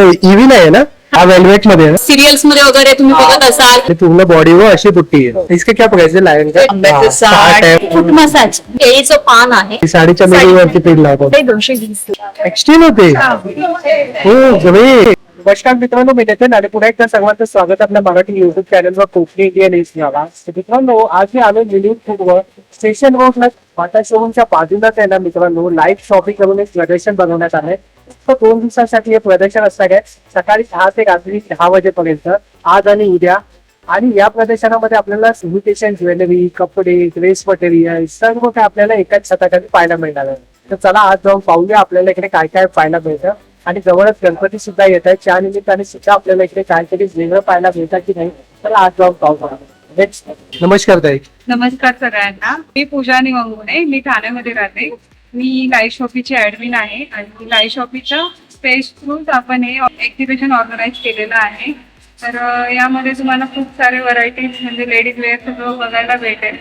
EV नाही आहे ना? हा. वेलवेटमध्ये आहे ना? सिरियल्समध्ये वगैरे तुम्ही बघत असाल. ये पूर्ण बॉडी वो अशी पुट्टी है. इसका क्या है लायन का आंब्याचं हाँ, साठ साठ. फूट मसाज केळीचं पान आहे ही साडीच्या मेळीवरती पीठ लावतो. ते दोनशे वीस. एक्सट्रीम होते. हो. ग्रेट नमस्कार मित्रांनो मी नितीन आणि पुन्हा एकदा सर्वांचं स्वागत आपल्या मराठी युट्यूब चॅनलवर कोकणी इंडियन नावा तर मित्रांनो आज मी आलो निलीन फूडवर स्टेशन रोडला टाटा शोरूमच्या बाजूलाच आहे ना मित्रांनो लाईव्ह शॉपिंग करून एक प्रदर्शन बनवण्यात आलंय. फक्त दोन दिवसांसाठी हे प्रदर्शन असणार आहे सकाळी दहा ते रात्री दहा वाजेपर्यंत. आज आणि उद्या. आणि या प्रदर्शनामध्ये आपल्याला इमिटेशन ज्वेलरी कपडे ड्रेस मटेरियल सर्व काही आपल्याला एकाच छताखाली पाहायला मिळणार आहे. तर चला आज जाऊन पाहूया आपल्याला इकडे काय काय पाहायला मिळतं. आणि जवळच गणपती सुद्धा येत आहेत त्या निमित्ताने सुद्धा आपल्याला इकडे काहीतरी वेगळं पाहायला मिळतं की नाही तर आज जाऊन पाहूया नमस्कार ताई. नमस्कार सगळ्यांना. मी पूजा निवंगुणे मी ठाण्यामध्ये राहते. मी लाईव्ह शॉपीची ऍडमिन आहे आणि लाईव्ह शॉपीच्या पेज थ्रू आपण हे एक्झिबिशन ऑर्गनाईज केलेलं आहे. तर यामध्ये तुम्हाला खूप सारे व्हरायटीज म्हणजे लेडीज वेअर सगळं बघायला भेटेल.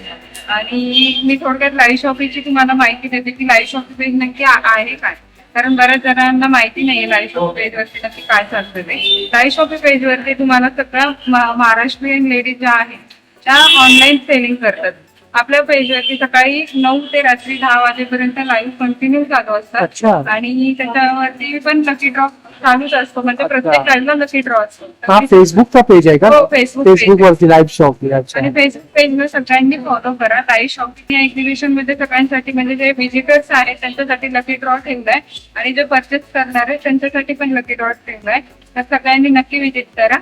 आणि मी थोडक्यात लाईव्ह शॉपीची तुम्हाला माहिती देते की लाईव्ह शॉपी पेज नक्की आहे काय. कारण बऱ्याच जणांना माहिती नाहीये लाईव्ह शॉपी पेज वरती नक्की काय चालतं ते. लाईव्ह शॉपी पेज वरती तुम्हाला सगळ्या महाराष्ट्रीयन लेडीज ज्या आहेत त्या ऑनलाईन सेलिंग करतात. आपल्या पेजवरती सकाळी नऊ ते रात्री दहा वाजेपर्यंत लाईव्ह कंटिन्यू चालू अच्छा. असतात आणि त्याच्यावरती पण लकी ड्रॉ चालूच असतो. म्हणजे प्रत्येक लाईव्हला लकी ड्रॉ असतो. हा फेसबुकचा पेज आहे का? हो, Facebook page. फेसबुक वरती लाईव्ह शॉप आणि फेसबुक पेजवर सगळ्यांनी फॉलो करा. लाईव्ह शॉपिंग या एक्झिबिशनमध्ये सगळ्यांसाठी म्हणजे जे विजिटर्स आहेत त्यांच्यासाठी लकी ड्रॉ ठेवलाय. आणि जे परचेस करणार आहेत त्यांच्यासाठी पण लकी ड्रॉ ठेवलाय. तर सगळ्यांनी नक्की विजिट करा.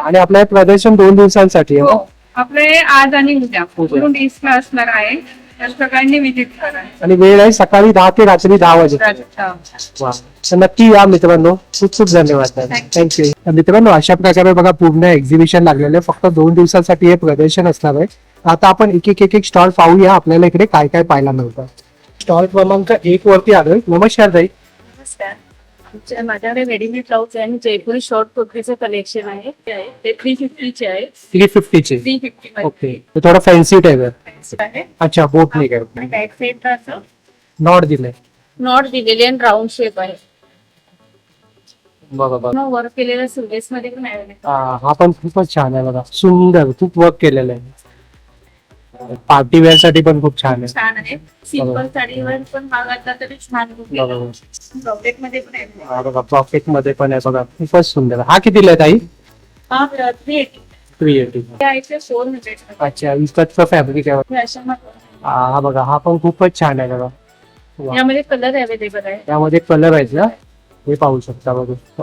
आणि आपलं हे प्रदर्शन दोन दिवसांसाठी आहे? हो. आपले आज आणि उद्या. पूर्ण ईस्टला असणार आहे. तर सगळ्यांनी विजिट करा आणि वेळ आहे सकाळी दहा ते रात्री दहा वाजे. अच्छा. वा. तर नक्की या मित्रांनो. खूप खूप धन्यवाद. थँक्यू मित्रांनो अशा प्रकारे बघा पूर्ण एक्झिबिशन लागलेलं आहे. फक्त दोन दिवसांसाठी हे प्रदर्शन असणार आहे. आता आपण एक एक एक एक स्टॉल पाहूया. आपल्याला इकडे काय काय पाहायला मिळतं. स्टॉल क्रमांक एक वरती आलोय. नमस्कार ताई. नमस्कार. माझ्याकडे रेडीमेड ब्लाऊज आहे आणि जयपुरी शॉर्ट कुर्तीचं कलेक्शन आहे ते आहे. ते थ्री फिफ्टीचे आहे. थ्री फिफ्टीचे थ्री फिफ्टी ओके ते थोडं फॅन्सी टाईप आहे. आहे. अच्छा बोट नाही काय बॅक साईडला असं. नॉट दिलंय. नॉट दिलेली आणि राऊंड शेप आहे. बघा बघा. वर्क केलेलं सुरेस मध्ये पण आहे. हा पण खूपच छान आहे बघा. सुंदर खूप वर्क केलेलं आहे. पार्टी वेअरसाठी पण खूप छान आहे. छान आहे. सिंपल साडीवर पण मागवला तरी छानमध्ये पण आहे हा बघा पॉकेटमध्ये पण आहे बघा. खूपच सुंदर. हा कितीला आहे ताई? हा थ्री एटी थ्री एटी आहे फोर हंड्रेड अच्छा विकतचं फॅब्रिक आहे. हा बघा हा पण खूपच छान आहे बघा. यामध्ये कलर अवेलेबल आहे. त्यामध्ये कलर आहेत ना? हे पाहू शकता बघा.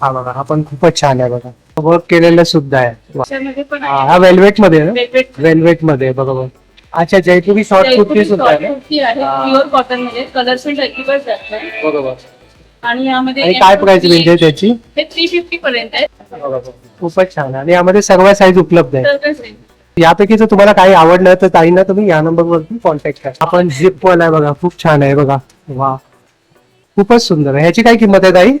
हा बघा हा पण खूपच छान आहे बघा. वर्क केलेलं सुद्धा आहे वा. त्याच्यामध्ये पण हा हा वेल्वेटमध्ये आहे ना? वेलवेट. वेल्वेटमध्ये आहे, बरोबर अच्छा जयपुरी शॉर्ट कुर्ती सुद्धा आहे ना? कुर्ती आहे हा. प्युअर कॉटनमध्ये. कलर पण अजिबात जात नाही बरोबर आणि यामध्ये आणि काय प्राइस रेंज आहे त्याची? हे थ्री फिफ्टी पर्यंत आहे. खूपच छान. आणि यामध्ये सर्व साईज उपलब्ध आहे? यापैकी जर तुम्हाला काही आवडलं तर ताईंना तुम्ही या नंबर वरती कॉन्टॅक्ट करा. आपण झिप वाला आहे बघा खूप छान आहे बघा. वा. खूपच सुंदर आहे. ह्याची काय किंमत आहे ताई?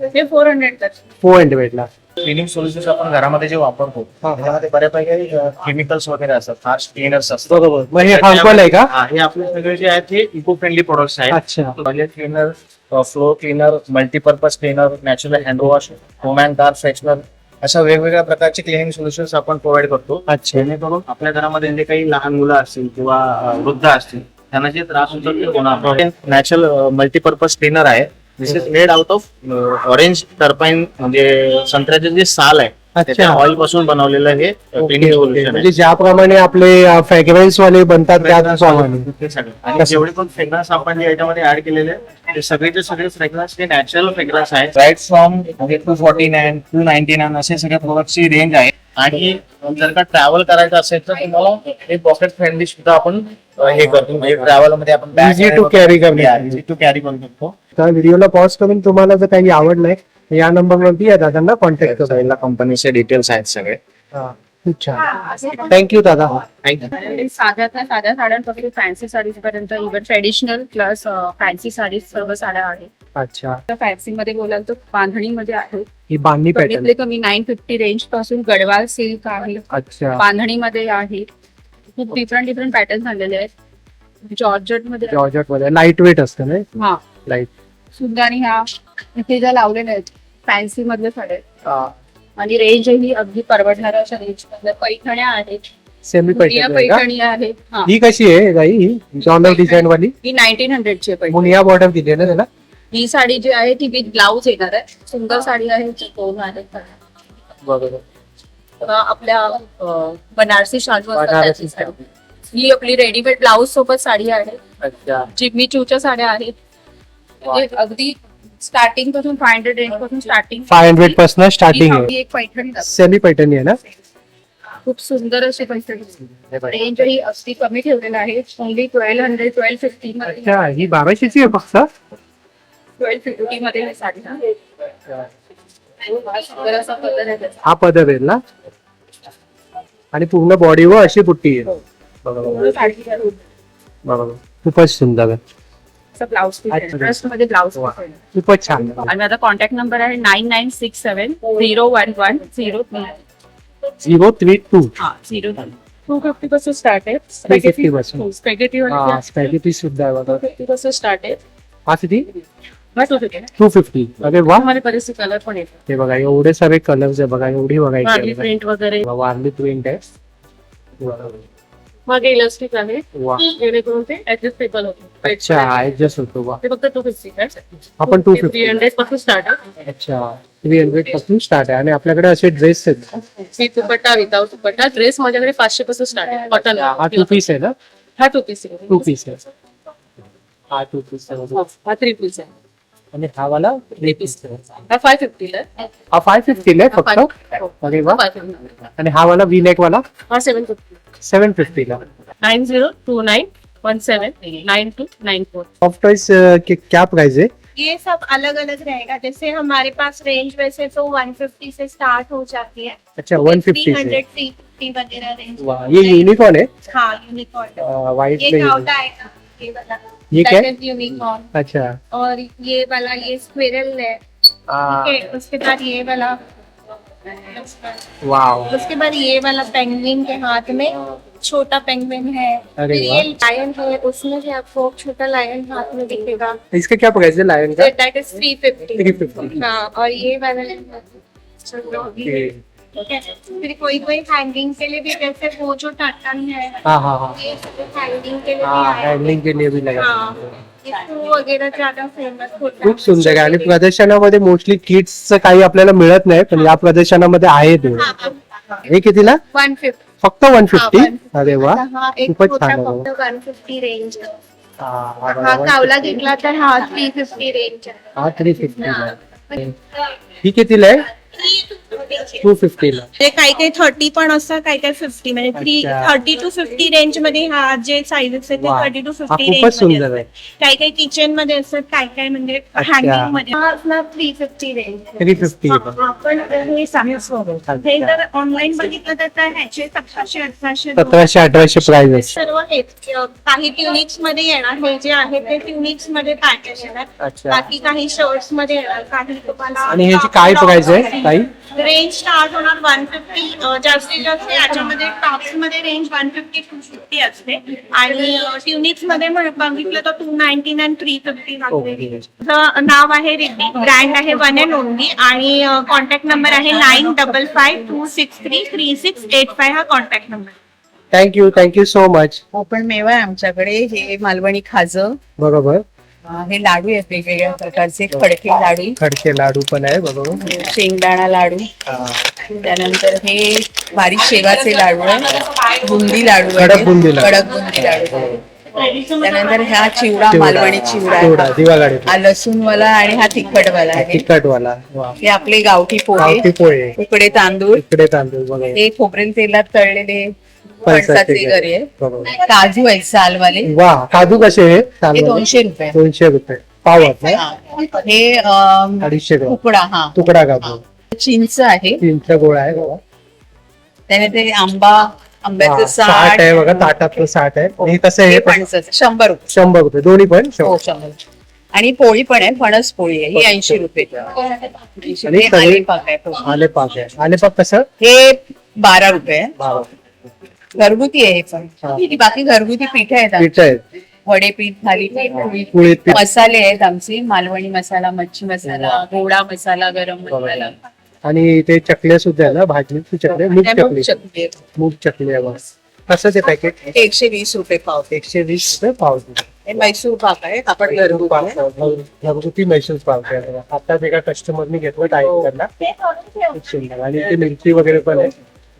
हे फोर हंड्रेड फोर हंड्रेडला क्लिनिंग सोल्युशन्स आपण घरामध्ये जे वापरतो हा. त्यामध्ये बऱ्यापैकी केमिकल्स वगैरे असतात हार्श क्लिनर्स असतात. बरोबर. मग हे हार्मफुल आहे का? हा, हे आपले सगळे जे आहेत हे इको फ्रेंडली प्रोडक्ट्स आहेत. अच्छा. Toilet cleaner floor cleaner multipurpose cleaner natural hand wash car freshener अशा वेगवेगळ्या प्रकारचे क्लिनिंग सोल्युशन्स आपण प्रोव्हाइड करतो. अच्छा. जेणेकरून आपल्या घरामध्ये जे काही लहान मुलं असतील किंवा अं, वृद्ध असतील त्यांना जे त्रास होतात ते होणार नॅचरल मल्टीपर्पज क्लीनर आहे. This is made out of orange terpene म्हणजे संत्र्याचे जे साल आहे. त्याच्या ऑइलपासून बनवलेलं हे क्लिनिंग. सोल्युशन म्हणजे ज्याप्रमाणे आपले फ्रॅग्रन्स वाले. बनतात त्याप्रमाणे आणि जेवढे पण फ्रेग्रन्स आपण जे याच्यामध्ये ऍड केलेले ते सगळेचे सगळे फ्रेग्रन्स हे नॅचरल फ्रेग्रन्स आहेत. राईट फ्रॉम म्हणजे two forty nine two ninety nine असे सगळ्या प्रोडक्टची रेंज आहे. आणि जर का ट्रॅव्हल करायचं असेल तर तुम्हाला हे पॉकेट फ्रेंडली सुद्धा आपण हे करतो. म्हणजे ट्रॅव्हलमध्ये आपण Easy to carry करण्यासाठी. इझी टू कॅरी करू शकतो तर व्हिडिओला पॉज करून तुम्हाला जर काही आवडलंय या नंबर वरती या दादांना कॉन्टॅक्ट करा. साईडला कंपनीचे डिटेल्स आहेत सगळे. हा, थँक्यू दादा. साध्या त्या साध्या साड्यांपासून फॅन्सी साडीज पर्यंत even traditional plus fancy saris सर्व साड्या आहेत. अच्छा. फॅन्सी मध्ये बोलाल तर बांधणीमध्ये आहे. ही बांधणी पॅटर्न कमीतले कमी नाईन फिफ्टी रेंजपासून गडवाल सिल्क आहे. अच्छा. बांधणीमध्ये आहे. खूप डिफरंट डिफरंट पॅटर्न आलेले आहेत. जॉर्जटमध्ये जॉर्जटमध्ये लाइट वेट असतं ना हा. लाइट सुंदर आणि ह्या इथे ज्या लावलेल्या आहेत फॅन्सी मधले साड्या आहेत. हा. आणि रेंज ही अगदी परवडणाऱ्या अशा रेंज मधल्या पैठण्या आहेत. सेमी मुनिया पैठणी आहे का? पैठणी आहे. हा. ही कशी आहे गाई? जॉनर डिझाईन वाली? ही नाईन्टीन हंड्रेडची आहे पैठणी. मुनिया बॉटम दिली आहे ना त्याला? ही साडी जी आहे ती विथ ब्लाऊज येणार आहे. सुंदर साडी आहे दोन बरोबर. आपल्या अं, बनारसी शालू असतात बनारसी त्याची साडी. ही आपली रेडीमेड ब्लाऊज सोबत साडी आहे. अच्छा. जिम्मी चूच्या साड्या आहेत. म्हणजे अगदी स्टार्टिंगपासून फाय हंड्रेड रेंजपासून स्टार्टिंग फाय हंड्रेडपासून स्टार्टिंग आहे. एक पैठणी दाखव. सेमी पैठणी आहे ना? खूप सुंदर अशी पैठणी. हे बघा. रेंज ही अगदी कमी ठेवलेलं आहे. Only twelve hundred twelve fifty मध्ये. अच्छा ही बाराशेची आहे फक्त? ट्वेल्व फिफ्टी मध्ये ही साडी आहे. सुंदर असा कलर आहे त्याचा. पदर आहे ना आणि पूर्ण बॉडीवर अशी पुट्टी आहे बघा बघा. पूर्ण साडी आहे. बघा बघा. खूपच सुंदर आहे असं ब्लाऊज पीस आहे अच्छा. ड्रेस मध्ये ब्लाऊज वा. पीस आहे खूपच छान आणि माझा कॉन्टॅक्ट नंबर आहे nine nine six seven zero one one zero zero three two हा झिरो टू फिफ्टी पासून स्टार्ट आहे 350 पासून. स्पेगेटी हा स्पॅगी पीस सुद्धा आहे बघा फिफ्टी पासून स्टार्ट आहे हा किती टू फिफ्टी अरे वा. बरेचसे कलर पण येतात. हे बघा एवढे सारे कलर्स आहे बघा एवढी बघायची प्रिंट वगैरे. वारली प्रिंट आहे. मागे इलास्टिक आहे. वा. जेणेकरून ते ऍडजस्टेबल होते अच्छा ऍडजस्ट होतो वा. ते फक्त टू फिफ्टी आपण टू थ्री फिफ्टी हंड्रेडपासून स्टार्ट आहे. अच्छा थ्री हंड्रेडपासून स्टार्ट आहे. आणि आपल्याकडे असे ड्रेस आहेत. With dupatta without dupatta dress माझ्याकडे पाचशे पासून स्टार्ट आहे. कॉटन हा टू पीस आहे ना? हा टू पीस आहे. टू पीस आहे. हा टू पीस आहे. हो, हा थ्री पीस आहे. आणि हा वाला थ्री पीस हा फाय फिफ्टीला आहे. हा फाय फिफ्टीला आहे फक्त. अरे वा. आणि हा वाला वी नेक वाला? हा seven fifty seven फिफ्टीला nine zero two nine one seven nine two nine four soft toys क्या प्राइस है ये सब अलग अलग रहेगा। जैसे हमारे पास रेंज वैसे तो 150 से स्टार्ट हो जाती है। अच्छा वन फिफ्टी 300 से। 350 वगैरह रेंज ये यूनिकॉर्न है? हाँ यूनिकॉर्न वाइट ये में ये वाला। ये क्या? यूनिकॉर्न अच्छा। और ये वाला ये स्क्विरल है। ठीक उसके बाद ये वाला। वाव उसके बाद ये वाला पेंगुइन के हाथ में छोटा पेंगुइन है। ये लायन है उसमें भी आपको छोटा लायन हाथ में दिखेगा। इसका क्या प्राइस है लायन का? दैट इज़ थ्री फिफ्टी 350 हाँ और ये वाला ठीक है फिर कोई कोई हैंगिंग के लिए भी जैसे वो जो है हाँ हाँ हाँ ये सब हैंगिंग के लिए भी हाँ हँडलिंग के लिए भी लगा। हाँ ज्यादा फेमस होता खूप सुंदर आहे. आणि प्रदर्शनामध्ये मोस्टली किड्सचं काही आपल्याला मिळत नाही पण या प्रदर्शनामध्ये आहे ते. हाँ कितीला? वन फिफ्टी फक्त वन फिफ्टी 150. अरे वा हा एक खूपच छोटा छान आहे फक्त वन फिफ्टी रेंज हा हा हा कावला घेतला तर हा थ्री फिफ्टी रेंज हा थ्री फिफ्टीला ही. कितीला आहे टू फिफ्टीला म्हणजे काही काही थर्टी पण असतात काही काही फिफ्टी म्हणजे थ्री अच्छा. थर्टी टू फिफ्टी रेंजमध्ये हा जे साईजेस आहेत ते वा. थर्टी टू हा फिफ्टी खूपच रेंज सुंदरमध्ये आहे. असतात. काही काही किचनमध्ये असतात काही काही म्हणजे अच्छा. हँगिंगमध्ये. हा असणार three fifty range three fifty आपण हे हे जर ऑनलाईन बघितलं तर त्या ह्याचे सतराशे अठराशे सतराशे अठराशे प्राइस आहे सर्व अ, काही ट्युनिक्समध्ये येणार. हे जे आहे ते ट्युनिक्समध्ये पॅकेज येणार. अच्छा. बाकी काही शर्ट्समध्ये येणार. काही तुम्हाला आणि ह्याची काय प्राइस आहे ताई? रेंज स्टार्ट होणार वन फिफ्टी जास्तीत जास्त याच्यामध्ये टॉप्समध्ये range one fifty two fifty असते. आणि ट्युनिक्समध्ये बघितलं तर two ninety nine three fifty नाव आहे रिद्धी ब्रँड आहे वन अँड ओनली आणि कॉन्टॅक्ट नंबर आहे nine double five two six three three six eight five हा contact number thank you thank you so much Konkan मेवा आहे आमच्याकडे हे मालवणी खाजं. बरोबर. हे लाडू आहेत वेगवेगळ्या प्रकारचे खडके लाडू. खडके लाडू पण आहे बरोबर शेंगदाणा लाडू. हा. त्यानंतर हे बारीक शेवाचे लाडू आहे. बुंदी लाडू आहे. कडक बुंदी लाडू. कडक बुंदी लाडू. त्यानंतर हा चिवडा चिवडा. मालवणी चिवडा. चिवडा आहे दिवागाडी हा लसूण वाला आणि हा तिखट वाला आहे. तिखट वाला वा. हे आपले गावठी गावठी पोहे. पोहे उकडे तांदूळ. इकडे तांदूळ बघा. हे खोबरेल तेलात तळलेले फणसाचे गरे आहे. बरोबर. काजू आहेत सालवाले. वा काजू कसे हे दोनशे रुपये. दोनशे रुपये. पावत ना हा. हे अडीचशे ग्राम. उकडा हा. तुकडा काजू. चिंच आहे. तीनचा गोळा आहे बघा. त्याने ते आंबा आंब्याचं हा, साठ आहे बघा ताटातलं साठ आहे. आणि कसं आहे हे हे पण फणसाचं, शंभर रुपये. शंभर रुपये. दोन्ही पण हो शंभर आणि पोळी पण आहे फणस पोळी आहे. ही ऐंशी रुपये. आणि रुपये सगळे- आले पाक आहे हो. आले पाक आहे. आले पाक कसं? हे बारा रुपये. आहे. बारा. घरगुती आहे हे पण. हा. ही बाकी घरगुती पीठ आहेत आमची. पीठ आहेत. वडेपीठ थालीपीठ पोळीपीठ. पोळीत पीठ. मसाले आहेत आमचे. मालवणी मसाला मच्छी मसाला गोडा मसाला गरम मसाला. आणि ते चकल्या सुद्धा आहे ना? भाजणीची चकल्या? मूग चकली मूग चटणी आहेत. मूग चकली आहे बस कसं ते पॅकेट एकशे वीस रुपये पाव. एकशे वीस रुपये पाव. हे मैसूर पाक आहे. कापड घरगुती आहे. घरगुती मैसूर पाव आहे. आता एका कस्टमरनी घेतलं खूप सुंदर. आणि ते मिरची वगैरे पण आहे.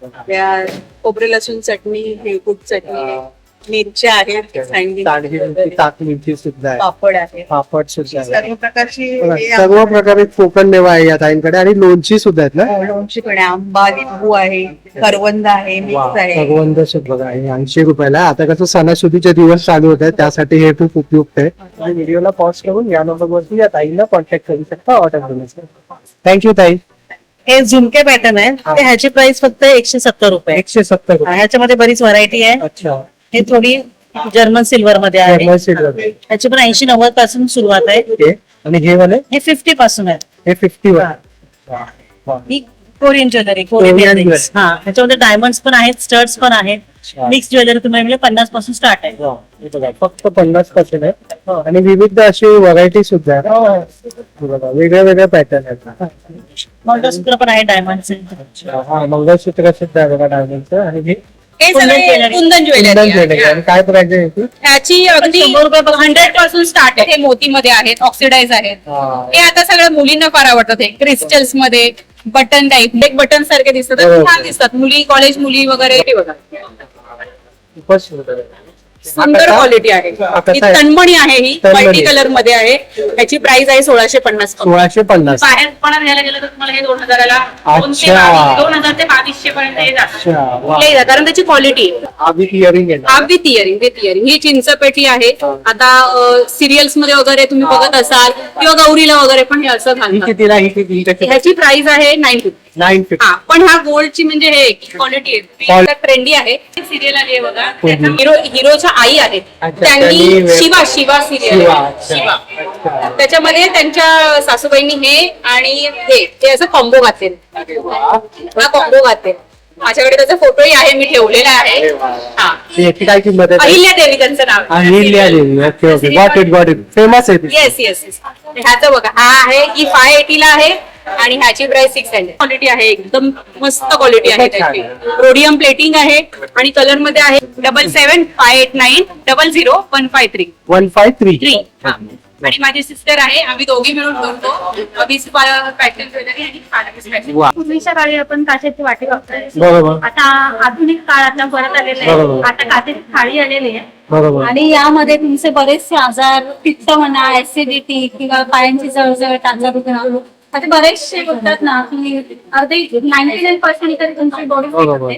त्या खोबरे लसूण चटणी हेळकूट चटणी मिरच्या आहेत मिरची ताक मिरची सुद्धा आहे. पापड आहे. पापड सुद्धा आहे. सर्व प्रकारची हे सर्व प्रकारे कोकण मेवा आहे या ताईंकडे आणि लोणची सुद्धा आहेत ना? लोणची पण आहे. आंबा लिंबू आहे करवंद आहे मिक्स आहे. भगवंत सुद्धा बघा हे ऐंशी रुपयाला आहे. आता कसं सणासुदीचे दिवस चालू होत आहेत त्यासाठी हे खूप उपयुक्त आहे. व्हिडिओला पॉज करून या नंबरवरती या ताईंना कॉन्टॅक्ट करू शकता ऑर्डर करण्यासाठी थँक्यू ताई. हे झुमके पॅटर्न आहे ते ह्याची प्राइस फक्त एकशे सत्तर रुपये. एकशे सत्तर रुपये. ह्याच्यामध्ये बरीच व्हरायटी आहे. अच्छा. हे थोडी जर्मन सिल्वर मध्ये आहे. Silver. ह्याची पण ऐंशी नव्वदपासून सुरुवात आहे. ओके. आणि हे वाले? हे फिफ्टी पासून आहे. हे फिफ्टी वन ही. Korean jewellery Korean Korean jewelry. हा ह्याच्यामध्ये डायमंड्स पण आहेत स्टर्ट्स पण आहेत. मिक्स ज्वेलरी तुम्हाला मिळेल पन्नासपासून स्टार्ट आहे. हे फक्त पन्नास पर्सेंट आहे. आणि विविध अशी व्हरायटी सुद्धा आहे हे. वेगळ्या वेगळ्या पॅटर्न आहेत. मंगळसूत्र पण आहे डायमंडचे हा मंगळसूत्र सुद्धा आहे बघा डायमंडचं आणि हे हे कुंदन सगळे ज्वेलरी. कुंदन ज्वेलरी आहे. आणि काय प्राइस आहे याची? ह्याची अगदी हंड्रेडपासून स्टार्ट आहे हे मोतीमध्ये आहेत ऑक्सिडाईज आहेत हा. हे आता सगळ्या मुलींना फार आवडतात हे क्रिस्टल्समध्ये बटन टाईप एक बटन सारखे दिसतात बरोबर. छान दिसतात मुली कॉलेज मुली वगैरे हे बघा खूपच सुंदर आहे. सुंदर? क्वालिटी आहे. हा, कसा ही आहे? तन्मणी आहे ही तन्मणी. मल्टी कलरमध्ये आहे. ह्याची प्राइस आहे सोळाशे पन्नास सोळाशे पन्नास. बाहेर पण घ्यायला गेलं तर तुम्हाला हे दोन हजाराला दोन हजार ते बावीसशे पर्यंत हे जातं. कारण त्याची क्वालिटी आधी इयरिंग ते तिअरिंग ही चिंचपेटी आहे. आता सिरियल्समध्ये वगैरे तुम्ही बघत असाल किंवा गौरीला वगैरे पण हे असं घालतात. ही ह्याची प्राइस आहे नाईन फिफ्टी नाईन फिफ्टी. हा पण हा गोल्डची म्हणजे हे क्वालिटी Qual- आहे. ट्रेंडी आहे. सिरियल आली आहे बघा? हिरो हिरोच्या आई आहेत अच्छा, त्यांनी शिवा शिवा सिरियल शिवा, अच्छा. शिवा. अच्छा. त्याच्यामध्ये त्यांच्या सासूबाईंनी हे आणि हे ते असं कॉम्बो घातले हा कॉम्बो घातले माझ्याकडे त्याचा फोटोही आहे मी ठेवलेला आहे. हा. याची काय किंमत आहे? अहिल्या देवी त्यांचं नाव Ahilya Devi. Okay okay got it got it famous आहे ती. येस येस येस ह्याचं बघा हा आहे ही फाय एटीला आहे आणि ह्याची प्राइस सिक्स हंड्रेड क्वालिटी आहे एकदम मस्त क्वालिटी आहे त्याची. रोडियम प्लेटिंग आहे आणि कलरमध्ये आहे double seven five eight nine double zero one five three one five three three आणि माझी सिस्टर आहे आम्ही दोघी मिळून करतो वीस पॅटर्न ज्वेलरी आणि. वा. पूर्वीच्या काळी आपण काचेची वाटी वापरायचो. बरोबर. आता आधुनिक काळ आता परत आलेला बरोबर. आहे आता काचेची थाळी आलेली आहे. बरोबर. आणि यामध्ये तुमचे बरेचसे आजार पित्त म्हणा ऍसिडिटी किंवा पायांची जळजळ टाचा दुखणं असे बरेचसे होतात ना की अगदी नाईन्टी नाईन पर्सेंट तरी तुमची बॉडी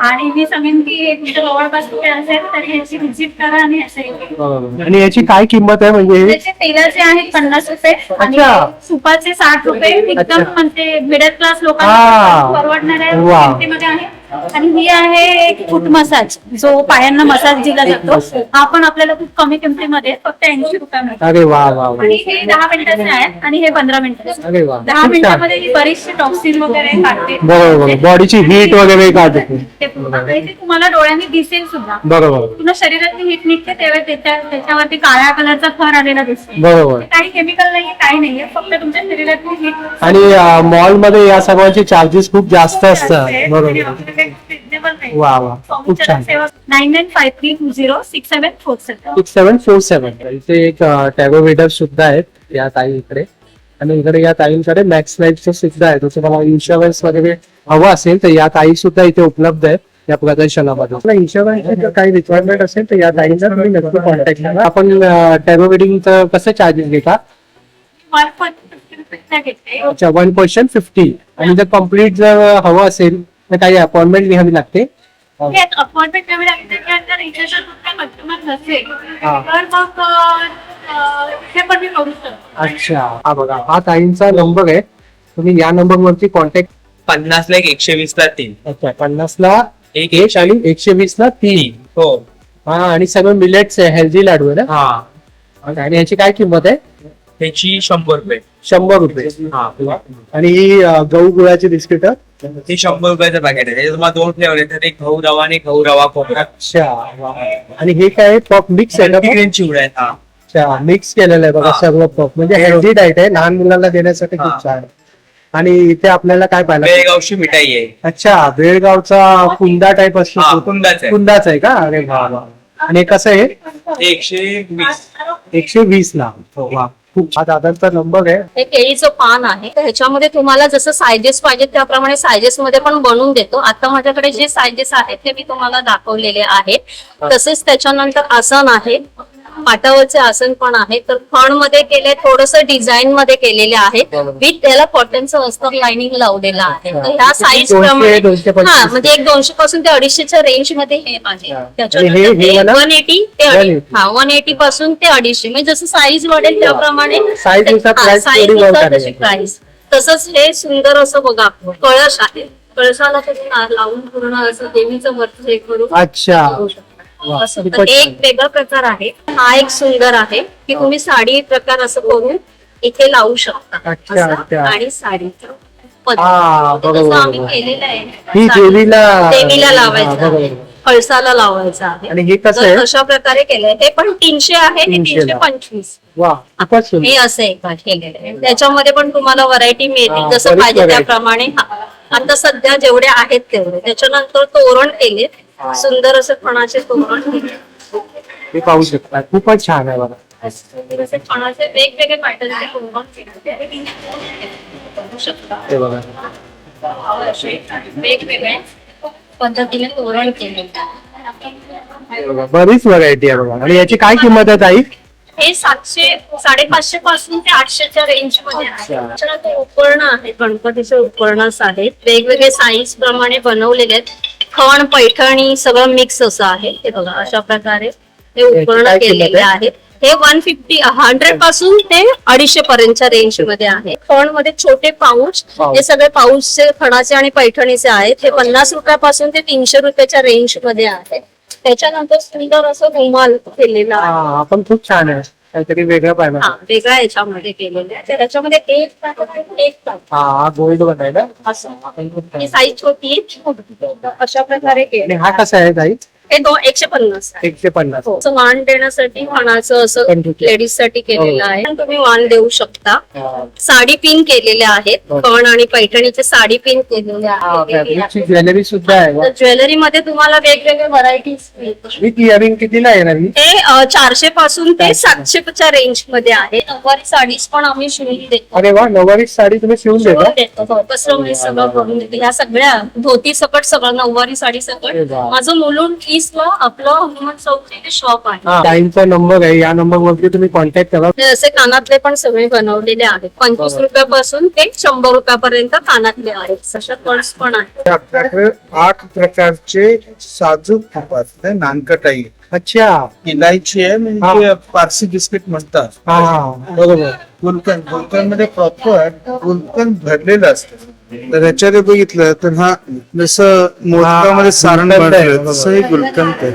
आणि मी सांगेन की तुमच्या जवळपास कुठे असेल तर ह्याची व्हिजिट करा आणि असे बरोबर आणि याची काय किंमत आहे म्हणजे? त्याचे तेलाचे आहेत पन्नास रुपये आणि अच्छा. सुपाचे साठ रुपये एकदम अच्छा. म्हणजे मिडल क्लास हा. लोकांना परवडणाऱ्या वा. किमतीमध्ये आहे आणि ही आहे एक फूट मसाज. जो पायांना मसाज दिला जातो. हा पण आपल्याला खूप कमी किमतीमध्ये फक्त ऐंशी रुपयामध्ये. अरे वा वा वा. आणि हे दहा मिनिटाचे आहेत आणि हे पंधरा मिनिटाचे. अरे वा. दहा खूप छान. मिनिटामध्ये ही बरीचशी टॉक्सिन वगैरे काढते. बरोबर बॉडीची हीट वगैरे काढते. ते पूर्ण. आणि ते तुम्हाला डोळ्यांनी दिसेल सुद्धा. बरोबर. पूर्ण शरीरातली हीट निघते तेव्हा त्याच्या त्याच्यावरती काळ्या कलरचा थर आलेला दिसतो. बरोबर. काही केमिकल नाहीये काही नाहीये. फक्त तुमच्या शरीरातली हीट आणि मॉलमध्ये या सर्वांचे चार्जेस खूप जास्त असतात. बरोबर. वा वा. खूप छान. Nine nine five three two zero six seven four seven six seven four seven इथे एक टॅगोवेटर सुद्धा आहेत या ताईकडे आणि इकडे या ताईंकडे मॅक्स लाईफचं सुद्धा आहे. जसं मला इन्शुरन्स वगैरे हवं असेल तर या ताई सुद्धा इथे उपलब्ध आहेत या प्रदर्शनामध्ये. आपला इन्शुरन्सची काही रिक्वायरमेंट असेल तर या ताईंचा तुम्ही नक्की कॉन्टॅक्ट करा. आपण टॅगो वेडिंगचं कसं चार्जेस घेता? अच्छा वन पर्सेंट फिफ्टी आणि जर कंप्लीट जर हवं असेल तर काही अपॉइंटमेंट घ्यावी लागते. अपॉइंटमेंट कमी लागते किंवा जर इथे जर तुमचा कस्टमर नसेल. तर मग अं, पण मी करू शकतो. अच्छा. हा बघा हा ताईंचा नंबर आहे. तुम्ही या नंबर वरती कॉन्टॅक्ट पन्नास ला एक एकशे वीस ला तीन. अच्छा पन्नास ला एक एक आणि एकशे वीस ला तीन. हो. हा आणि सगळं मिलेट्स आहे हेल्दी लाडू आहे ना? हा. आणि याची काय किंमत आहे? त्याची शंभर रुपये. शंभर रुपये. हा. आणि ही अं, गहू गुळाची बिस्किट? ती शंभर रुपयाचं पॅकेट आहे. त्याच्यात तुम्हाला दोन फ्लेवर येतात एक गहू रवा आणि गहू रवा कोकणात अच्छा. आणि हे काय पॉप मिक्स आहे का चिवडा आहेत हा. अच्छा मिक्स केलेलं आहे बघा हा. सर्व पॉप. म्हणजे हेल्दी डाएट आहे. लहान मुलांना देण्यासाठी हा. खूप छान आहे. आणि इथे आपल्याला काय पाहिलं बेळगावची मिठाई आहे. अच्छा बेळगावचा कुंदा टाईप असतो हा तो. कुंदाच आहे. कुंदाच आहे का? अरे वा वा. आणि हे कसं आहे? ते एकशे वीस. एकशे वीस ला. वा. खूप हा दादांचा नंबर आहे. हे केळीचं पान आहे. तर ह्याच्यामध्ये तुम्हाला जसं सायजेस पाहिजे त्याप्रमाणे सायजेस मध्ये पण बनवून देतो. आता माझ्याकडे जे सायजेस आहेत ते मी तुम्हाला दाखवलेले आहेत. तसेच त्याच्यानंतर आसन आहे. पाटावरचे आसन पण आहे तर फणमध्ये केले थोडस डिझाईन मध्ये केलेले आहे. विथ त्याला कॉटनचं अस्तर लाइनिंग लावलेलं आहे. तर ह्या साईज प्रमाणे. हा म्हणजे एक दोनशे पासून ते अडीचशेच्या रेंजमध्ये हे आहे. त्याच्यानंतर? वन एटी ते 180. हा वन एटी पासून ते अडीचशे. म्हणजे जसं साईज वाढेल त्याप्रमाणे Size नुसार price size थोडी वर नुसार करायची. त्याची प्राइस तसंच हे सुंदर असं बघा कळश आहे. तुम्ही ना- लावून पूर्ण असं देवीचं वरती हे करून अच्छा. करू शकता. असं. तर एक. वेगळा प्रकार आहे हा एक सुंदर आहे की तुम्ही साडी प्रकार असं करून इथे लावू शकता अच्छा, असं. अच्छा. आणि साडीचं पदर. हा, तर बरोबर, तसं आम्ही बरोबर. केलेलं आहे ही देवीला देवीला लावायचं बरोबर. आहे कळसाला लावायचं आहे आणि हे कसं तर आहे अशा प्रकारे केलंय हे पण तीनशे आहे हे 300 तीनशे. पंचवीस वा खूपच सुंदर हे असं एक केलेलं आहे त्याच्यामध्ये पण तुम्हाला व्हरायटी हा, मिळते जसं बरीच पाहिजे variety. त्याप्रमाणे हा. आता सध्या जेवढे आहेत तेवढे त्याच्यानंतर तोरण केले सुंदर असं फणाचे तोरण हे पाहू शकता. खूपच छान आहे बघा. असे फणाचे वेगवेगळे पॅटर्नचे तोरण केले बघू शकता ते बघा. असे वेगवेगळे. पद्धतीने तोरण केले हे बघा. बरीच व्हरायटी आहे बघा. आणि याची काय किंमत आहे ताई? हे सातशे साडेपाचशे पासून ते आठशेच्या रेंजमध्ये आहे. अच्छा. त्याच्यानंतर उपकरणं आहेत. गणपतीचे उपकरणच आहेत. वेगवेगळे साईज प्रमाणे बनवलेले आहेत. खण पैठणी सगळं मिक्स असं आहे. हे बघा अशा प्रकारे हे उपकरण किंमत केलेले आहे? आहेत हे वन फिफ्टी हंड्रेडपासून ते अडीचशे पर्यंतच्या रेंजमध्ये आहे. खणमध्ये छोटे पाऊच. हे सगळे पाऊचचे खणाचे आणि पैठणीचे आहेत. हे पन्नास रुपयापासून ते तीनशे रुपयाच्या रेंजमध्ये आहे. त्याच्यानंतर सुंदर असं रुमाल केलेला आहे. आपण खूप छान आहे. काहीतरी वेगळं पाहिजे हा वेगळ्या याच्यामध्ये केलेले आहे. तर त्याच्यामध्ये एक. हा गोल्ड बनायला असं. ही साईज छोटी आहे छोटी. अशा प्रकारे केले हा कसा आहे ताई? हे दोन एकशे पन्नास आहे. एकशे पन्नास. हो. असं वाण देण्यासाठी वाणाचं असं. लेडीजसाठी केलेलं हो. आहे. पण तुम्ही वाण देऊ शकता. साडी पिन केलेले आहेत. हो. कण आणि पैठणीचे साडी पिन केलेले आहेत. फॅब्रिकची ज्वेलरी सुद्धा आहे. ज्वेलरी मध्ये तुम्हाला वेगवेगळे व्हरायटीज विथ इयरिंग कितीला येणार ही अ, चारशे पासून ते सातशेच्या रेंजमध्ये आहे. नऊवारी साडीज पण आम्ही शिवून देतो. अरे वा नऊवारी साडी तुम्ही शिवून शिवून देता? सगळं करून देतो. ह्या सगळ्या धोती सकट सगळं नऊवारी साडी सकट. वा. माझं मुलुंड ईस्ट ला आपलं हनुमान चौक शॉप आहे. टाईमचा नंबर आहे. या नंबर वरती तुम्ही कॉन्टॅक्ट करा. हे असे कानातले पण सगळे बनवलेले आहेत. पंचवीस. रुपयापासून ते शंभर रुपयापर्यंत कानातले आहेत. अशा पर्स पण आहेत. आपल्याकडे आठ प्रकारचे साजूक तुप असते नानकटाई. अच्छा. इलायची आहे म्हणजे पारसी बिस्किट म्हणतात. हा. बरोबर. गुलकन गुलकनमध्ये प्रॉपर गुलकन भरलेलं असतं. तर ह्याच्यामध्ये बघितलं तर हा जसं मोदकामध्ये सारण बनलं. तसं हे गुलकंद आहे.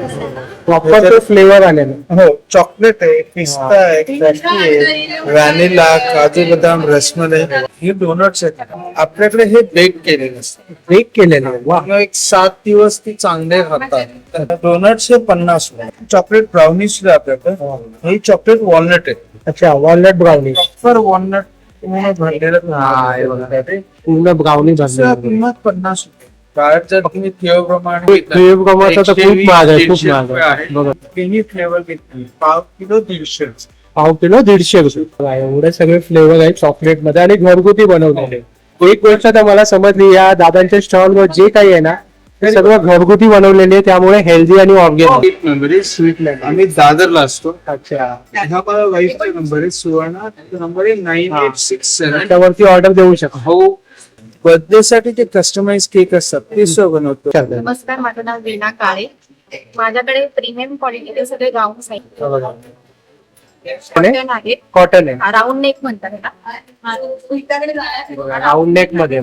प्रॉपर तो फ्लेवर आलेला. हो चॉकलेट आहे पिस्ता आहे कॉफी आहे व्हॅनिला काजू बदाम रसमलाई. हे डोनट्स आहेत. आपल्याकडे हे बेक केलेले असतात बेक केलेलं वा. एक सात दिवस ती चांगले राहतात. डोनट्स हे पन्नास चॉकलेट ब्राउनी सुद्धा आपल्याकडे. हे. चॉकलेट वॉलनट आहे. अच्छा वॉलनट ब्राउनी पर वॉलनट पूर्ण भरलेलं पन्नास रुपये तुम्ही प्रमाणे खूप महाग आहे, खूप महाग आहे. तिन्ही फ्लेवर पाव किलो दीडशे पाव किलो दीडशे रुपये. बघा, एवढे सगळे फ्लेवर आहेत चॉकलेटमध्ये आणि घरगुती बनवलेले. एक गोष्ट तर मला समजली या दादांच्या स्टॉल वर जे काही आहे ना सगळं घरगुती बनवलेले आहे, त्यामुळे हेल्दी आणि ऑर्गेनिक एक नंबर आहे स्वीट आम्ही दादरला असतो. अच्छा. हा वाईफचा नंबर आहे सुवर्णा नंबर आहे नाईन एट सिक्स सेवन त्यावरती ऑर्डर देऊ शकतो. हो. बर्थडे साठी जे कस्टमाइज केक असतात ते सुद्धा बनवतो. नमस्कार माझं नाव वीणा काळे. माझ्याकडे प्रीमियम क्वालिटीचे सगळे गाऊन्स आहेत. कॉटन आहेत कॉटन आहे. राऊंड नेक म्हणतात त्याला. राऊंड नेकमध्ये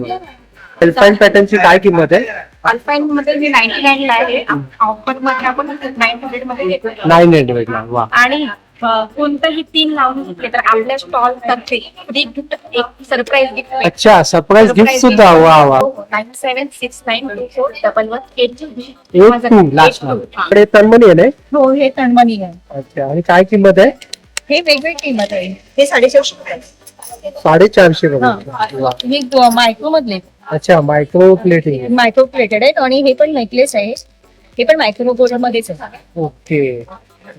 एल्फाईन पॅटर्नची काय किंमत आहे? अल्पाईन मध्ये मी नाईन्टी नाईन ला आहे ऑफरमध्ये आपण नाईन हंड्रेडमध्ये देतो नाईन हंड्रेड ला वा. आणि अं, कोणतंही तीन लावून घेतले तर आपल्या स्टॉल तर्फे एक गिफ्ट एक सरप्राईज गिफ्ट अच्छा सरप्राईज गिफ्ट सुद्धा वा वा. Nine seven six nine two four double one eight two लास्टकडे तन्मनी आहे ना हो हे तन्मनी आहे. अच्छा आणि काय किंमत आहे? हे वेगळी किंमत आहे. हे साडेचारशे रुपये. साडेचारशे रुपये. वा. हे मायक्रो मधले. अच्छा मायक्रो प्लेटिंग मायक्रो प्लेटेड आहेत आणि हे पण नेकलेस आहे. हे पण मायक्रो गोल्ड मध्येच आहे. ओके.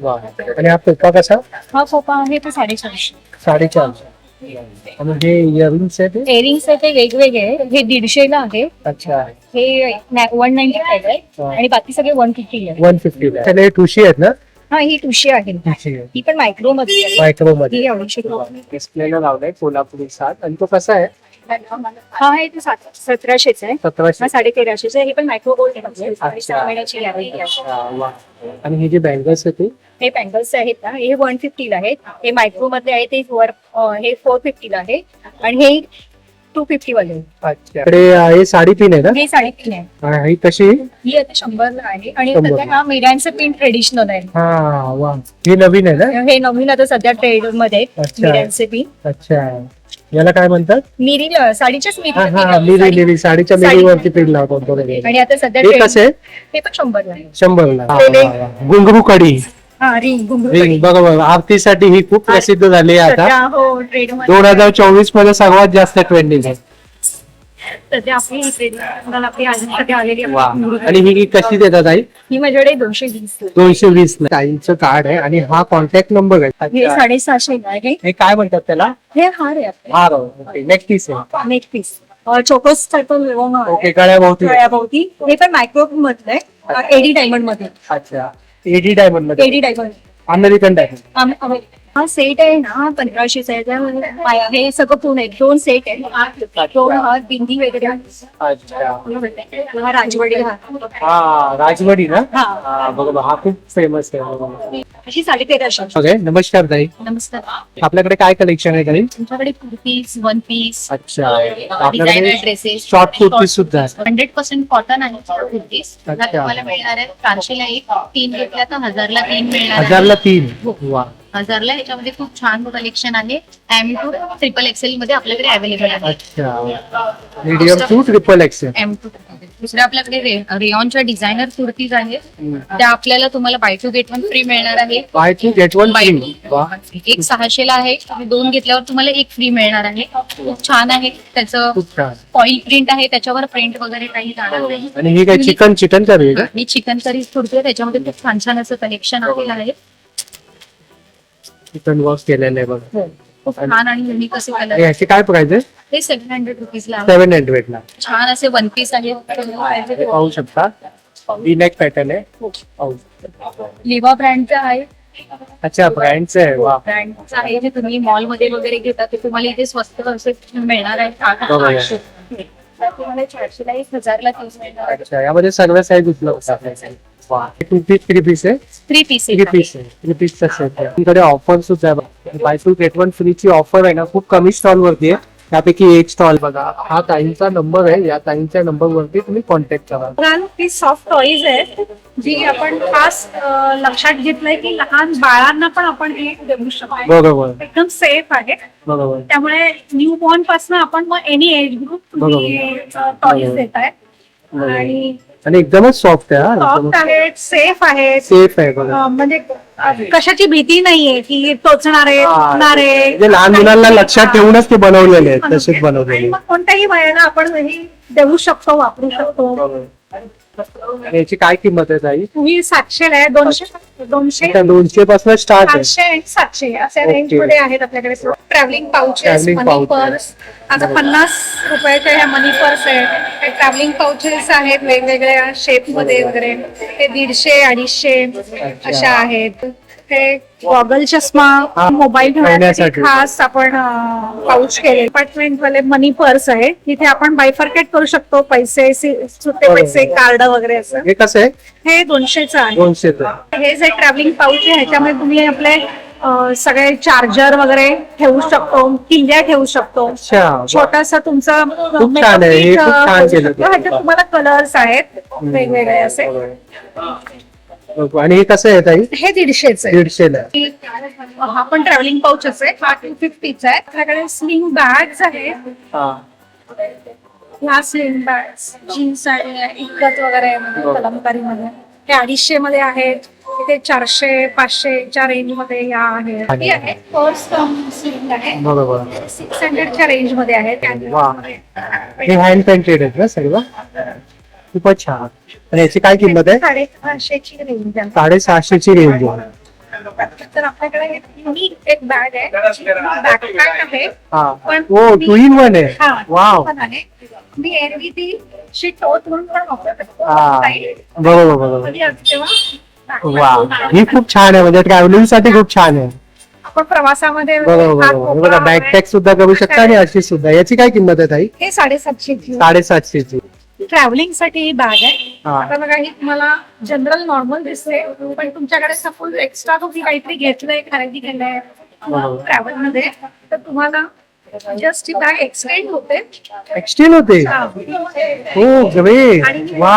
वा. आणि हा पेपा कसा? हा खोपा आहे तो साडेचारशे. साडेचारशे. आणि हे इयरिंग्स आहे ते? एअरिंग्स आहे ते वेगवेगळे आहे. हे दीडशेला आहे. अच्छा. हे वन नाईन्टी फाईव्ह आहे. आणि बाकी सगळे वन फिफ्टी आहे. वन फिफ्टी त्याला हे ठुशी आहेत ना? हा ही टुशी आहे. ही पण मायक्रो मध्ये आहे मायक्रो मध्ये ही अडीचशे रुपये. डिस्प्लेला लावलाय कोल्हापुरी सात. आणि तो कसा आहे? हा ते सात सतराशेच आहे. सतराशे. हा साडे तेराशेच आहे. हे पण मायक्रो गोल्डमध्ये अच्छा. सहा महिन्याची गॅरंटी आहे. अच्छा, वा. आणि हे जे बँगल्स आहे ते? हे बँगल्स आहेत ना हे वन फिफ्टीला आहेत. हे मायक्रो मध्ये आहे ते वर अं, हे फोर फिफ्टीला आहे. आणि हे टू फिफ्टी वाले आहे. अच्छा. इकडे अं, हे साडी पिन आहे ना? हे साडेतीन आहे. हा, ही कशी ही आता शंभरला आहे. आणि. सध्या हा मिरांचं पिन ट्रेडिशनल आहे. हा वा. ही नवीन आहे ना? हे नवीन आता सध्या ट्रेडमध्ये अच्छा. मिऱ्यांचे पिन अच्छा. याला काय म्हणतात? मिरी साडीच्याच मिरी हा हा मिरी मिरी साडीच्या मिरीवरती पिन लावतो आणि आता सध्या हे trend- कसे? हे पण शंभरला आहे. शंभरला. घुंगरू कडी हा रिंग रिंग बरोबर आरतीसाठी ही खूप प्रसिद्ध झाली आहे आता. सध्या हो ट्रेड दोन हजार चोवीसमध्ये सर्वात जास्त ट्रेंडिंग आहे. सध्या आपली ट्रेड आपली आज सध्या आलेली आहे. वा. आणि ही कशी देतात आई? ही माझ्याकडे दोनशे वीस दोनशे वीस ताईंचं कार्ड आहे आणि हा कॉन्टॅक्ट नंबर आहे. हे. साडेसहाशे आहे हे? काय म्हणतात त्याला? हे हार आहे हा ओके. नेक्स्ट पीस आहे. Neck piece chokers type okay गळ्याभोवती. गळ्याभोवती. हे पण मायक्रो मधलं आहे. एडी डायमंडमध्ये अच्छा. एडी डायमंडमध्ये एडी डायमंड अमेरिकन डायमंड हा सेट आहे ना पंधराशेचा आहे. त्यामध्ये माया- हे सगळं पूर्ण आहे. दोन सेट आहे. दोन बिंदी वगैरे. अच्छा. हा राजवाडी हा. राजवाडी ना? हा. हा हा खूप फेमस आहे. अशी साडे तेराशे ओके नमस्कार ताई. नमस्कार. आपल्याकडे काय कलेक्शन आहे ताई? तुमच्याकडे कुर्तीज वन पीस अच्छा. डिझायनर आपल्याकडे ड्रेसेस शॉर्ट कुर्ती सुद्धा आहे. हंड्रेड पर्सेंट कॉटन आहे कुर्तीज अच्छा. तुम्हाला मिळणार आहे चारशेला एक तीन घेतल्या तर हजारला तीन मिळणार आहे. हजारला तीन. वा. हजारला ह्याच्यामध्ये खूप छान कलेक्शन आहे. एम टू ट्रिपल एक्सेल मध्ये आपल्याकडे अवेलेबल आहे. अच्छा. Medium to triple XL M to दुसऱ्या आपल्याकडे रे- रेयॉनच्या डिझायनर कुर्तीज आहेत. त्या आपल्याला तुम्हाला buy two get one free मिळणार आहे. Buy two get one buy free वा. एक सहाशेला आहे. तुम्ही दोन घेतल्यावर तुम्हाला एक फ्री मिळणार आहे. खूप छान आहे. त्याचं खूप छान. फॉईल प्रिंट आहे. त्याच्यावर प्रिंट वगैरे काही जाणार नाही. आणि ही काय चिकन चिकन करी आहे का? ही चिकन करी कुर्ती आहे. त्याच्यामध्ये खूप छान छान असं कलेक्शन आलेलं आहे. चिकन वर्क केलेलं आहे बघा. खूप छान आणि युनिक असे आणि कलर याची काय प्राइस आहे? हे सेव्हन हंड्रेड आहे. सेव्हन हंड्रेड ला. छान असे वन पीस आहे. हे पाहू शकता. वी नेक पॅटर्न आहे. पाहू शकता. लिवा ब्रँडचा आहे. अच्छा ब्रँडचं आहे. वा. ब्रँडचा आहे. जे तुम्ही मॉलमध्ये वगैरे घेता ते तुम्हाला इथे स्वस्त असे मिळणार आहे. बरोबर. आठशे. तर तुम्हाला चारशेला एक हजारला तीस मिळणार आहे. अच्छा यामध्ये सर्व साईज उपलब्ध आहे वा टू पीस थ्री पीस आहे थ्री पीस थ्री पीस आहे थ्री पीसचा सेट आहे तुमच्याकडे ऑफर सुद्धा आहे बाय टू गेट वन फ्रीची ऑफर आहे ना खूप कमी स्टॉल वरती आहे त्यापैकी एक स्टॉल बघा. हा ताईंचा नंबर आहे या ताईंच्या नंबर वरती तुम्ही कॉन्टॅक्ट करा. ती सॉफ्ट टॉईज आहे जी आपण खास लक्षात घेतलंय की लहान बाळांना पण आपण हे देऊ शकतो. बरोबर. एकदम सेफ आहे. बरोबर. त्यामुळे न्यू बॉर्नपासून आपण मग एनी एज ग्रुप टॉईज देत आहे आणि आणि एकदमच सॉफ्ट आहे सॉफ्ट हा. आहेत सेफ आहेत सेफ आहे. बघा. अं, म्हणजे कशाची भीती नाहीये की टोचणारे हा, फुटणारे. म्हणजे लहान मुलांना लक्षात ठेवूनच ते बनवलेले आहेत तसेच बनवलेले आणि आहेत. मग कोणत्याही वयाला आपण हे देऊ शकतो वापरू शकतो. याची काय किंमत आहे ताई? तुम्ही सातशे आहे दोनशे दोनशे दोनशे पासून स्टार्ट आहे. आणि सातशे. अशा ओके. रेंजमध्ये आहेत आपल्याकडे. ट्रॅव्हलिंग Travelling मनी. पर्स आता पन्नास रुपयाच्या ह्या मनी पर्स आहेत. ट्रॅव्हलिंग पाऊचेस आहेत वेगवेगळ्या शेपमध्ये वगैरे. ते दीडशे अडीचशे अशा आहेत. हे गॉगल चष्मा मोबाईल ठेवण्यासाठी. खास आपण पाऊच केले अपार्टमेंट वाले मनी पर्स आहे. तिथे आपण बायफर्केट करू शकतो. पैसे सि- सुट्टे पैसे कार्ड वगैरे असं. हे कसं आहे? हे दोनशेचं आहे. दोनशेच हे जे ट्रॅव्हलिंग पाऊच आहे ह्याच्यामध्ये तुम्ही आपले सगळे चार्जर वगैरे ठेवू शकतो. किल्ल्या ठेवू शकतो. छोटासा तुमचा तुम्हाला कलर्स आहेत. वेगवेगळे असे. आणि हे कसं आहे ताई? हे दीडशेच आहे. दीडशेला. हा पण ट्रॅव्हलिंग पाऊचच आहे. हा टू फिफ्टीचा आहे. आपल्याकडे स्लिंग बॅग्स आहेत हा. ह्या स्लिंग बॅग्स जीन्स आणि इकत वगैरे म्हणजे कलमकारी मध्ये हे अडीचशे मध्ये आहेत. इथे चारशे पाचशेच्या रेंजमध्ये या आहेत. ही आहे पर्स स्लिंग आहे. बरोबर. सिक्स हंड्रेडच्या रेंजमध्ये आहेत. वा. हे हँड पेंटेड आहेत ना सगळं खूपच छान. आणि याची काय किंमत आहे? साडेपाचशेची रेंज आहे. साडेसहाशेची रेंज आहे. तर आपल्याकडे युनिक एक बॅग आहे. बॅकपॅक आहे. हा. पण ओ टू इन वन आहे. हा वाव पण आहे. मी एरवी ती शी टोत म्हणून पण वापरते हा. बरोबर बरोबर. कधी असते तेव्हा? वा ही खूप छान आहे. म्हणजे ट्रॅव्हलिंगसाठी खूप छान आहे. आपण प्रवासामध्ये बरोबर हात बरोबर हे मोकळा बघा बॅग आहे. पॅक सुद्धा करू शकता आणि अशी सुद्धा याची काय किंमत आहे ताई? हे साडेसातशेची. साडेसातशेची. ट्रॅव्हलिंगसाठी ही बॅग आहे. हा. आता बघा ही तुम्हाला जनरल नॉर्मल दिसते पण तुमच्याकडे सपोज एक्स्ट्रा तुम्ही काहीतरी घेतलंय खरेदी केलंय बरोबर. ट्रॅव्हलमध्ये तर तुम्हाला जस्ट ही बॅग एक्सटेंड होते. एक्सटेंड होते? हो. आणि वा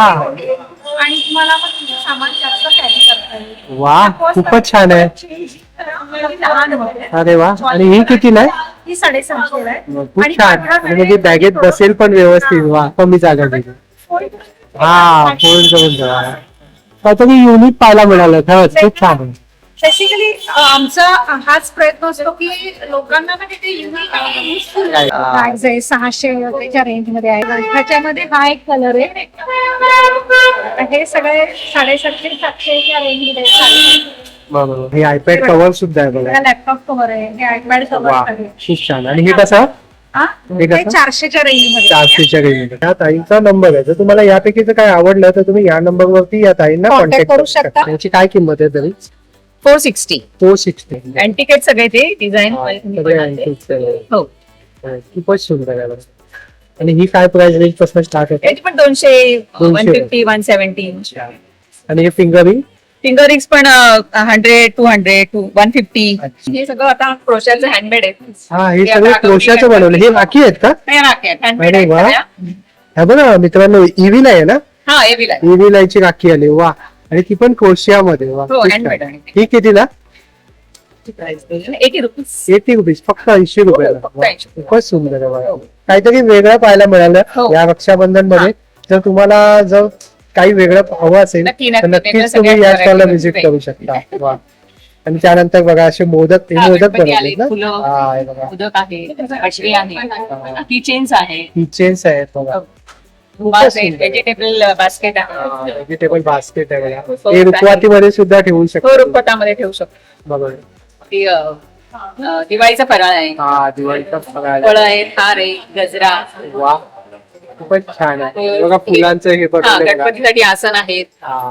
आणि तुम्हाला पण तुमचं सामान जास्त कॅरी करता येईल. वा खूपच छान आहे. लहान अरे वा. आणि ही कितीला आहे? ही साडेसातशे आहे. खूप आणि छान. पंधरा आणि म्हणजे बॅगेत बसेल पण व्यवस्थित. वा कमी जागा fold हा फोल्ड करून ठेवा. काहीतरी युनिक पाहायला मिळालं. खरंच खूप छान. आहे बेसिकली आमचा हाच प्रयत्न असतो की लोकांना ना तिथे युनिक बॅग्स आहे. सहाशे वगैरेच्या रेंजमध्ये आहे ह्याच्यामध्ये हा एक कलर आहे. हे सगळे साडेसातशे सातशेच्या रेंजमध्ये बरोबर. हे आयपॅड कव्हर सुद्धा आहे बघा. लॅपटॉप कव्हर आहे. हे आयपॅड कव्हर आहे खूप छान. आणि हे कसं? हा? हे हे? चारशेच्या रेंजमध्ये. चारशेच्या रेंज त्या ताईंचा नंबर आहे. जर तुम्हाला यापैकीच काय आवडलं तर तुम्ही या नंबर वरती या ताईंना Contact कॉन्टॅक्ट करू शकता. शकता. याची काय किंमत आहे तरी? फोर सिक्स्टी फोर सिक्स्टी अँटिकेट सगळे ते डिझाईन हो खूपच सुंदर आहे. आणि ही काय प्राइस रेंजपासून स्टार्ट होते? याची पण दोनशे वन. फिफ्टी वन सेव्हन्टी आणि हे फिंगरिंग फिंगरिंग्स पण hundred two hundred two one fifty हे सगळं आता क्रोशाचं हँडमेड आहे. हा हे हे सगळे क्रोशाचे बनवले. हे राखी आहेत का? हे अरे आहेत वा. सगळ्या. हे बघा मित्रांनो ईव्ही आहे ना? हा हे बिल आहे. ईव्ही लाईची राखी आली. वा. आणि ती पण क्रोशियामध्ये. वा हो. आहे. ही कितीला एटी रुपीज एटी रुपीज फक्त ऐंशी रुपयाला. फक्त वा, 80 रुपये. खूपच सुंदर आहे बघा. काहीतरी वेगळं पाहायला मिळालं हो. या रक्षाबंधनमध्ये जर तुम्हाला जर काही वेगळं हवं असेल नक्की, तर नक्की. नक्कीच तुम्ही या स्टॉलला variety व्हिजिट. करू शकता. वा. आणि त्यानंतर बघा असे मोदक हे हा, मोदक गणपती आले, बनवलेत ना? फुलं. हा हे बघा. उदक आहे अश्वी आहे. किचेन्स आहे. किचन्स आहेत बघा. व्हेजिटेबल बास्केट आहे. व्हेजिटेबल बास्केट आहे. बघा. हो, हे रुखवातीमध्ये सुद्धा ठेवू हो शकतो रुखवतामध्ये ठेवू शकतो. बघा ती अ, अ, दिवाळीचा फराळ आहे. हा दिवाळीचा फराळ. फळ आहे हार आहे गजरा. वा. खूपच छान आहे बघा फुलांचं हे हा बघा. गणपतीसाठी आसन आहेत हा.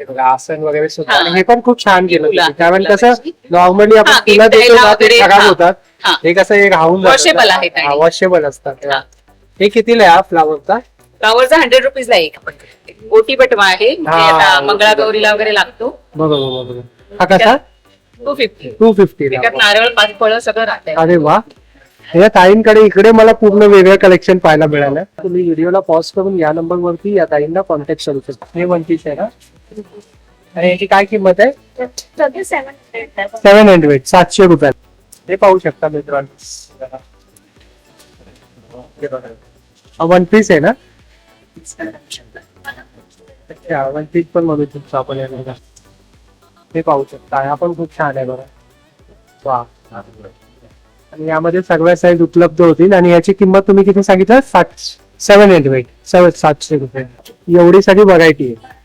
हे बघा आसन वगैरे सुद्धा हा. आणि हे पण खूप छान केलं फुलं. कारण कसं? नॉर्मली आपण हा, फुलं देतो ना ते वगैरे, खराब हा. होतात हा. हे कसं हे राहून Washable आहेत आणि. वॉशेबल असतात हा. हे कितीला आहे हा फ्लावरचा फ्लावरचा हंड्रेड रुपीजला एक ओटी पटवा आहे हा, आता मंगळागौरीला वगैरे लागतो बरोबर बरोबर हा कसा टू फिफ्टी टू फिफ्टी त्याच्यात नारळ पाच फळं सगळं राहतंय अरे वा या ताईंकडे इकडे मला पूर्ण वेगळं कलेक्शन पाहायला मिळालं. तुम्ही व्हिडिओला पॉज करून या नंबर वरती या ताईंना कॉन्टॅक्ट करू शकता. हे वन पीस आहे ना? आणि याची काय किंमत आहे. सेव्हन हंड्रेड सातशे रुपयात हे पाहू शकता मित्रांनो. वन पीस आहे ना? अच्छा वन पीस पण म्हणू शकतो आपण हे पाहू शकता. हा पण खूप छान आहे बघा. वा. आणि यामध्ये सगळ्या साईज उपलब्ध होतील. आणि याची किंमत तुम्ही किती सांगितलं? सात सेव्हन हंड्रेड सेव्हन सातशे रुपये. एवढी सगळी व्हरायटी आहे.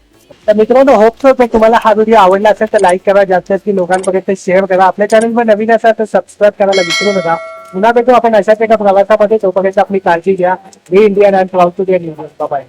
तर मित्रांनो होप तर तुम्हाला हा व्हिडिओ आवडला असेल तर लाईक करा. जास्त की लोकांपर्यंत शेअर करा. आपल्या चॅनलवर नवीन असाल तर सबस्क्राईब करायला विसरू नका. पुन्हा भेटू आपण अशाच एका प्रवासामध्ये. तोपर्यंत आपली काळजी घ्या. मी Indian and proud to bye